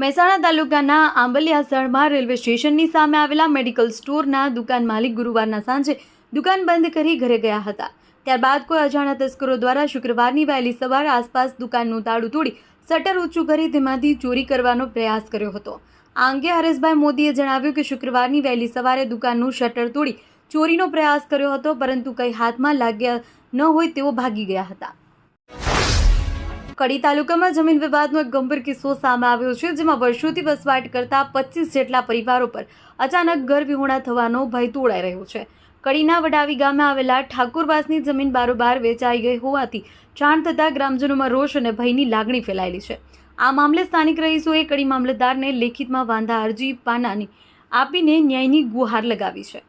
મહેસાણા તાલુકાના આંબલિયાસણમાં રેલવે સ્ટેશનની સામે આવેલા મેડિકલ સ્ટોરના દુકાન માલિક ગુરુવારના સાંજે દુકાન બંધ કરી ઘરે ગયા હતા. ત્યારબાદ કોઈ અજાણ્યા તસ્કરો દ્વારા શુક્રવારની વહેલી સવારે આસપાસ દુકાનનું તાળું તોડી શટર ઊંચું કરી તેમાંથી ચોરી કરવાનો પ્રયાસ કર્યો હતો. આ અંગે હરેશભાઈ મોદીએ જણાવ્યું કે શુક્રવારની વહેલી સવારે દુકાનનું શટર તોડી ચોરીનો પ્રયાસ કર્યો હતો, પરંતુ કંઈ હાથમાં લાગ્યા ન હોય તેઓ ભાગી ગયા હતા. કડી તાલુકામાં જમીન વિવાદનો એક ગંભીર કિસ્સો સામે આવ્યો છે, જેમાં વર્ષોથી વસવાટ કરતા પચીસ જેટલા પરિવારો પર અચાનક ઘર વિહોણા થવાનો ભય તોડાઈ રહ્યો છે. કડીના વડાવી ગામે આવેલા ઠાકોરવાસની જમીન બારોબાર વેચાઈ ગઈ હોવાથી જાણ થતાં ગ્રામજનોમાં રોષ અને ભયની લાગણી ફેલાયેલી છે. આ મામલે સ્થાનિક રહીશોએ કડી મામલતદારને લેખિતમાં વાંધા અરજી પાનાની આપીને ન્યાયની ગુહાર લગાવી છે.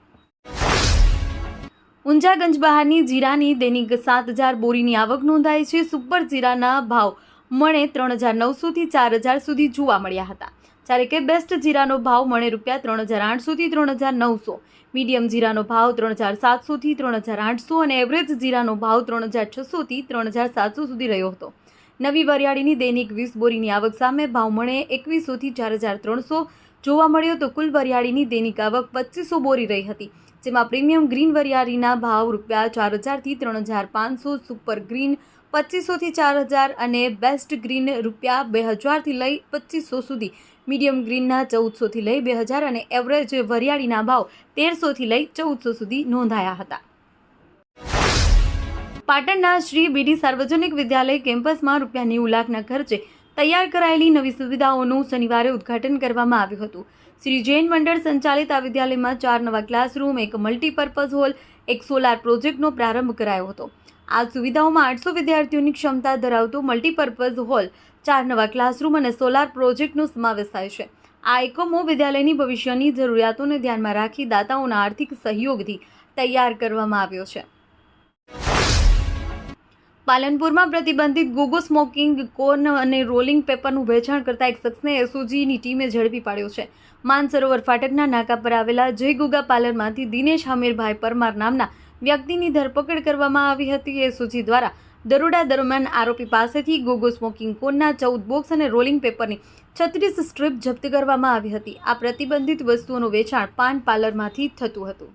ઊંઝાગંજ બહારની જીરાની દૈનિક સાત હજાર બોરીની આવક નોંધાઈ છે. સુપર જીરાના ભાવ મણે ત્રણ હજાર નવસોથી ચાર હજાર સુધી જોવા મળ્યા હતા. જ્યારે કે બેસ્ટ જીરાનો ભાવ મણે રૂપિયા ત્રણ હજાર આઠસોથી ત્રણ હજાર નવસો. મીડિયમ જીરાનો ભાવ ત્રણ હજાર સાતસોથી ત્રણ હજાર આઠસો અને એવરેજ જીરાનો ભાવ ત્રણ હજાર છસોથી ત્રણ હજાર સાતસો સુધી રહ્યો હતો. નવી વરિયાળીની દૈનિક વીસ બોરીની આવક સામે ભાવ મણે એકવીસોથી ચાર હજાર ત્રણસો. જોવા મળ્યો તો કુલ વરિયાળીની દૈનિક આવક પચીસો બોરી રહી હતી, જેમાં પ્રીમિયમ ગ્રીન વરિયાળીના ભાવ રૂપિયા ચાર હજારથી ત્રણ હજાર પાંચસો, સુપર ગ્રીન પચીસોથી ચાર હજાર અને બેસ્ટ ગ્રીન રૂપિયા બે હજારથી લઈ પચીસો સુધી. મીડિયમ ગ્રીનના ચૌદસોથી લઈ બે હજાર અને એવરેજ વરિયાળીના ભાવ તેરસોથી લઈ ચૌદસો સુધી નોંધાયા હતા. પાટણના શ્રી બીડી સાર્વજનિક વિદ્યાલય કેમ્પસમાં રૂપિયા નેવું લાખના ખર્ચે તૈયાર કરાયેલી નવી સુવિધાઓનું શનિવારે ઉદ્ઘાટન કરવામાં આવ્યું હતું. શ્રી જૈન મંડળ સંચાલિત આ વિદ્યાલયમાં ચાર નવા ક્લાસરૂમ, એક મલ્ટીપર્પઝ હોલ, એક સોલાર પ્રોજેક્ટનો પ્રારંભ કરાયો હતો. આ સુવિધાઓમાં આઠસો વિદ્યાર્થીઓની ક્ષમતા ધરાવતો મલ્ટીપર્પઝ હોલ, ચાર નવા ક્લાસરૂમ અને સોલાર પ્રોજેક્ટનો સમાવેશ થાય છે. આ એકમો વિદ્યાલયની ભવિષ્યની જરૂરિયાતોને ધ્યાનમાં રાખી દાતાઓના આર્થિક સહયોગથી તૈયાર કરવામાં આવ્યો છે. પાલનપુરમાં પ્રતિબંધિત ગોગો સ્મોકિંગ કોર્ન અને રોલિંગ પેપરનું વેચાણ કરતા એક શખ્સને એસઓજીની ટીમે ઝડપી પાડ્યો છે. માનસરોવર ફાટકના નાકા પર આવેલા જય ગોગા પાર્લરમાંથી દિનેશ હમીરભાઈ પરમાર નામના વ્યક્તિની ધરપકડ કરવામાં આવી હતી. એસઓજી દ્વારા દરોડા દરમિયાન આરોપી પાસેથી ગોગો સ્મોકિંગ કોનના ચૌદ બોક્સ અને રોલિંગ પેપરની છત્રીસ સ્ટ્રીપ જપ્ત કરવામાં આવી હતી. આ પ્રતિબંધિત વસ્તુઓનું વેચાણ પાન પાર્લરમાંથી થતું હતું.